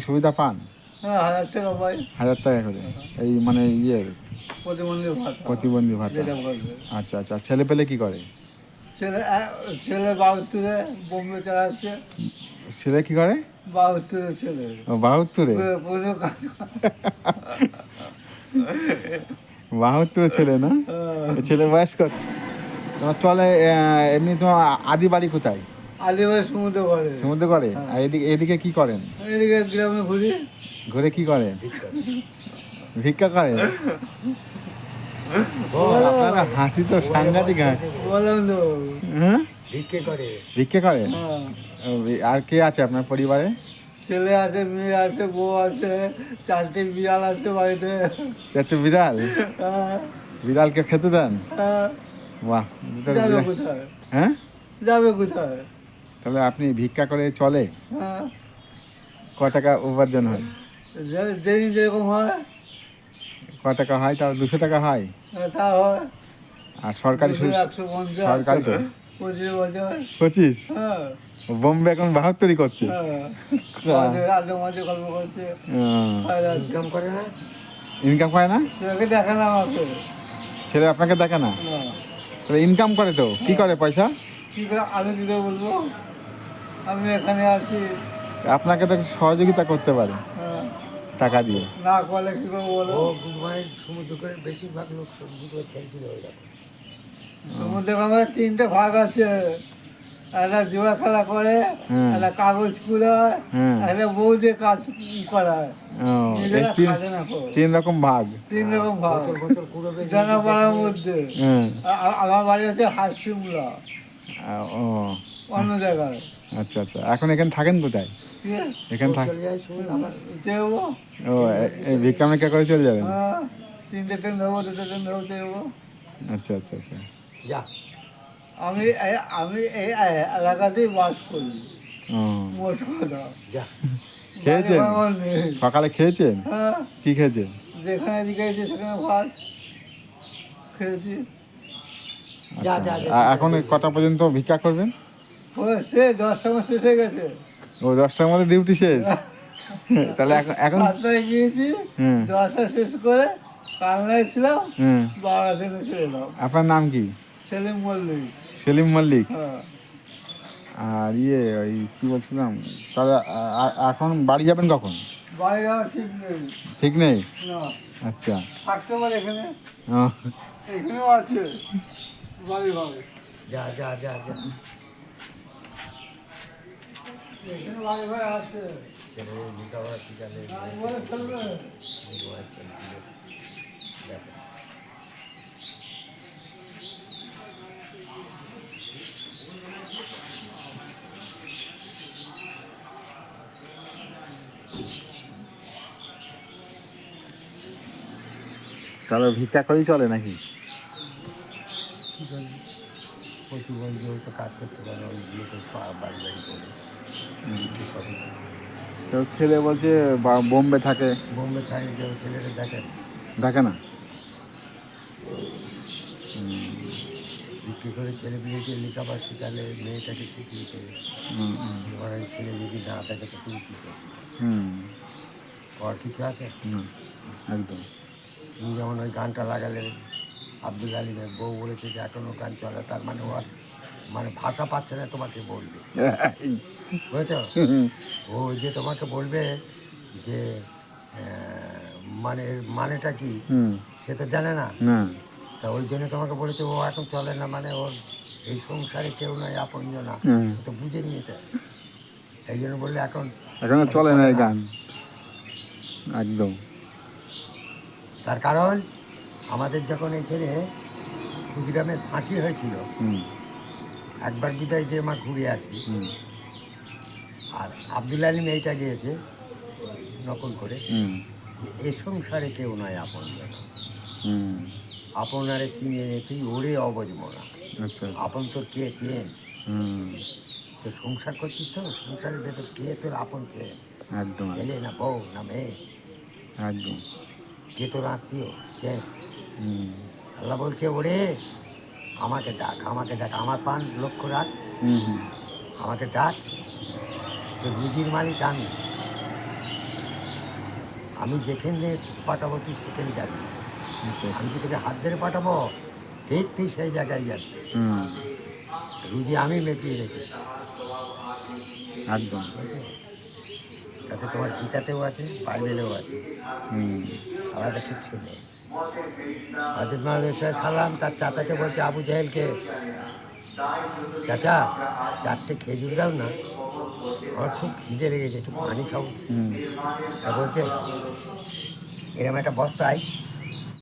সুবিধা পান? হ্যাঁ হাজার টাকা পাই হাজার টাকা করে। এই মানে ইয়ের প্রতিবন্ধী ভাতা। প্রতিবন্ধী ভাতা। আচ্ছা আচ্ছা। ছেলে পেলে কি করে? ছেলে ছেলে বাহাত্তরে বোম্বে চালাচ্ছে ছেলে কি করে? বাহাত্তরে ছেলে। ও বাহাত্তরে? কো- কোনো কাজ না। বাহাত্তরে ছেলে না? হ্যাঁ। বয়স কত? তোমার চলে এমনি তোমার আদি বাড়ি কোথায়? আলিবাই সমুদ্র করে। সমুদ্র করে? আর এদিকে এদিকে কি করেন? এদিকে গ্রামে ঘুরি। ঘুরে কি করেন ভিক্ষা করেন আপনারা হাসি তো সাংঘাতিক হাসি বললাম তো। হ্যাঁ? ভিক্ষে করে। ভিক্ষা করেন হ্যাঁ। আর কে আছে আপনার পরিবারে? ছেলে আছে মেয়ে আছে বউ আছে চারটে বিড়াল আছে বাড়িতে। চারটে বিড়াল? হ্যাঁ, বিড়ালকে খেতে দেন? হ্যাঁ। বাহ যাবে কোথায়? হ্যাঁ? যাবে কোথায়? তাহলে আপনি ভিক্ষা করে চলে? হ্যাঁ। ক টাকা উপার্জন হয়? যে- যেদিন যেরকম হয়। ক টাকা হয় তাও দুশো টাকা হয়? তা হয়। আর সরকারি সরকারি তো। পঁচিশ হ্যাঁ। বোম্বে এখন বাহাত্তরই করছে। হ্যাঁ। ইনকাম করে না। ছেলে আপনাকে দেখে না? তাহলে ইনকাম করে তো। কি করে পয়সা? কি করে আমি কি করে বলব? আমি এখানে আছি। আপনাকে তো সহযোগিতা করতে পারে। হ্যাঁ, টাকা দিয়ে। না করলে কি করে বলো? ও গুডমাইন সমুদ্র করে বেশিরভাগ লোক সমুদ্র করে ছেড়েছিল ওই রকম। সমুদ্রে গঙ্গার তিনটে ভাগ আছে। একটা জুয়া খেলা করে একটা কাগজ কুড়ায় একটা বউ যে কাজ ও, এই তিন রকম ভাগ। তিন রকম ভাগ। বোতল বোতল কুড়োবে ডানা পাড়ার মধ্যে। আমার বাড়ি হচ্ছে হাসিমুলা ও। অন্য জায়গায়। আচ্ছা আচ্ছা। এখন এখানে থাকেন কোথায়? ঠিক আছে এখানে ও ভিক্ষা মিক্ষা করে চলে যাবেন? হ্যাঁ তিনটে ট্রেন ধরবো দুটো ট্রেন ধরবো আচ্ছা আচ্ছা আচ্ছা। যা। আমি এই- আমি এই এলাকাতেই বাস করি। মোট কথা। খেয়েছেন? বাড়ি ভাঙন সকালে খেয়েছেন? হ্যাঁ। কি খেয়েছেন? যেখানে জিজ্ঞাসা সেখানে ভাত খেয়েছি। যা, আচ্ছা। যা, যা, আ- এখন কটা পর্যন্ত ভিক্ষা করবেন? সে দশটা শেষ হয়ে গেছে। ও দশটার মধ্যে ডিউটি শেষ? তাহলে এখন এখন সাতটায় গিয়েছি হুম। দশটা শেষ করে কালনায় ছিলাম বারোটা থেকে আপনার নাম কি? সেলিম মল্লিক। সেলিম মল্লিক। হ্যাঁ। আর ইয়ে ওই কি বলছিলাম? তাহলে এখন বাড়ি যাবেন কখন? বাড়ি যাওয়ার ঠিক নেই। ঠিক নেই? আচ্ছা। থাকতে পারে এখানে? এখানেও আছে। বাড়ি যা যা যা যা এখানে বাড়ি ভাই আছে ছেলে লেখাপড়া শিখালে আমি বলে চলবে বিবাহ চলছিল দেখো তাহলে ভিক্ষা করেই চলে নাকি? করবি প্রতিবন্ধী কাজ করতে পারে ওই বাড়ি বাড়ি করে। বিক্রি করে তো ছেলে বলছে বা- বোম্বে থাকে। বোম্বে থাকে কেউ ছেলেরা দেখে দেখে না? বিক্রি করে ছেলে মেয়েকে লেখাপড়া শিখালে মেয়েটাকে শিখিয়েছে হুম, হুম, এবার ওই ছেলে যদি না থাকে তো তুই কী করবি? হুম। আর কিছু আছে? একদম। তুমি যেমন ওই গানটা লাগালেন আব্দুল আলিমের বউ বলেছে যে এখনও গান চলে তার মানে ওর মানে ভাষা পাচ্ছে না তোমাকে বলবে। বুঝেছ? ও যে তোমাকে বলবে যে মানে মানেটা কি? সে তো জানে না। তা ওই জন্য তোমাকে বলেছে ও এখন চলে না মানে ওর এই সংসারে কেউ নয় আপন না। তো বুঝে নিয়েছে। এই জন্য বললে এখন এখন চলে না এই গান। একদম। তার কারণ আমাদের যখন এখানে ক্ষুদিরামে ফাঁসি হয়েছিল একবার বিদায় দিয়ে মা ঘুরে আসি। হুম। আর আব্দুল আলিম এইটা গিয়েছে নকল করে যে এ সংসারে কেউ নয় আপন আপনারে চিনিয়ে নে তুই ওরে অবজব না আচ্ছা আপন তোর কে চেন? তো সংসার করছিস তো? সংসারের ভেতর কে তোর আপন চেন? একদম ছেলে না বউ না মেয়ে? একদম। কে তোর আত্মীয়? চেন? আল্লাহ বলছে ওরে আমাকে ডাক আমাকে ডাক আমার পান লক্ষ্য রাখ আমাকে ডাক তো রুজির মালিক আমি। আমি যেখানে পাঠাবো তুই সেখানে যাবি। আচ্ছা আচ্ছা। আমি কি তোকে হাত ধরে পাঠাবো? ঠিক তুই সেই জায়গায় যাবি। রুজি আমি মেপিয়ে রেখেছি। একদম। তাতে তোমার গীতাতেও আছে বাইবেলেও আছে। হুম। আলাদা কিচ্ছু নেই। হজরত মোহাম্মদ সালাম তার চাচাকে বলছে আবু জাহেলকে চাচা চারটে খেজুর দাও না। আমার খুব খিদে লেগেছে একটু পানি খাও। তা বলছে এরকম একটা বস্তায়